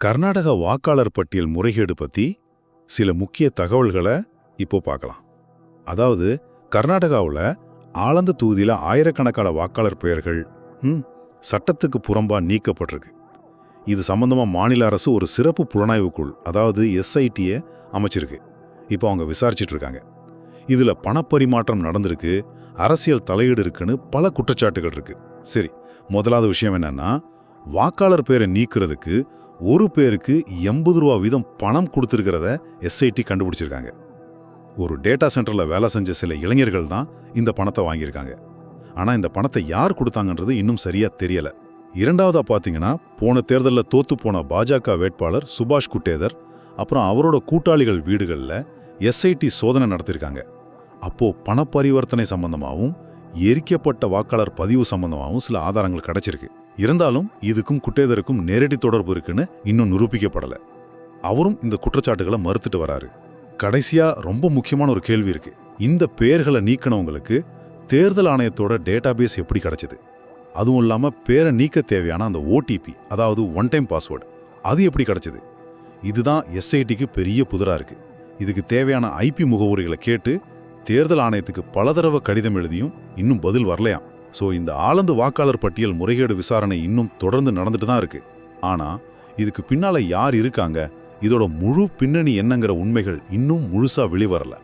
கர்நாடக வாக்காளர் பட்டியல் முறைகேடு பத்தி சில முக்கிய தகவல்களை இப்போ பார்க்கலாம். அதாவது கர்நாடகாவுல ஆலந்த தொகுதியில் ஆயிரக்கணக்கான வாக்காளர் பெயர்கள் சட்டத்துக்கு புறம்பா நீக்கப்பட்டிருக்கு. இது சம்பந்தமா மாநில அரசு ஒரு சிறப்பு புலனாய்வு குழு அதாவது எஸ்ஐடியை அமைச்சிருக்கு. இப்போ அவங்க விசாரிச்சிட்டு இருக்காங்க. இதுல பணப்பரிமாற்றம் நடந்திருக்கு அரசியல் தலையீடு இருக்குன்னு பல குற்றச்சாட்டுகள் இருக்கு. சரி முதலாவது விஷயம் என்னன்னா வாக்காளர் பெயரை நீக்கிறதுக்கு ஒரு பேருக்கு எண்பது ரூபா வீதம் பணம் கொடுத்துருக்கிறத எஸ்ஐடி கண்டுபிடிச்சிருக்காங்க. ஒரு டேட்டா சென்டரில் வேலை செஞ்ச சில இளைஞர்கள் தான் இந்த பணத்தை வாங்கியிருக்காங்க. ஆனால் இந்த பணத்தை யார் கொடுத்தாங்கன்றது இன்னும் சரியாக தெரியலை. இரண்டாவதாக பார்த்தீங்கன்னா போன தேர்தலில் தோத்து போன பாஜக வேட்பாளர் சுபாஷ் குட்டேதர் அப்புறம் அவரோட கூட்டாளிகள் வீடுகளில் எஸ்ஐடி சோதனை நடத்தியிருக்காங்க அப்போ பண பரிவர்த்தனை சம்பந்தமாகவும் எரிக்கப்பட்ட வாக்காளர் பதிவு சம்பந்தமாகவும் சில ஆதாரங்கள் கிடைச்சிருக்கு. இருந்தாலும் இதுக்கும் குட்டேதருக்கும் நேரடி தொடர்பு இருக்குன்னு இன்னும் நிரூபிக்கப்படல. அவரும் இந்த குற்றச்சாட்டுகளை மறுத்துட்டு வராரு. கடைசியா ரொம்ப முக்கியமான ஒரு கேள்வி இருக்கு. இந்த பேர்களை நீக்கினவங்களுக்கு தேர்தல் ஆணையத்தோட டேட்டாபேஸ் எப்படி கிடைச்சது? அதுவும் இல்லாமல் பேரை நீக்க தேவையான அந்த ஓடிபி அதாவது ஒன் டைம் பாஸ்வேர்டு அது எப்படி கிடைச்சது? இதுதான் எஸ்ஐடிக்கு பெரிய புதிராக இருக்கு. இதுக்கு தேவையான ஐபி முகவரிகளை கேட்டு தேர்தல் ஆணையத்துக்கு பல தடவை கடிதம் எழுதியும் இன்னும் பதில் வரலையாம். ஸோ இந்த ஆலந்து வாக்காளர் பட்டியல் முறைகேடு விசாரணை இன்னும் தொடர்ந்து நடந்துட்டு தான் இருக்கு. ஆனா இதுக்கு பின்னால யார் இருக்காங்க? இதோட முழு பின்னணி என்னங்கிற உண்மைகள் இன்னும் முழுசா வெளிவரல.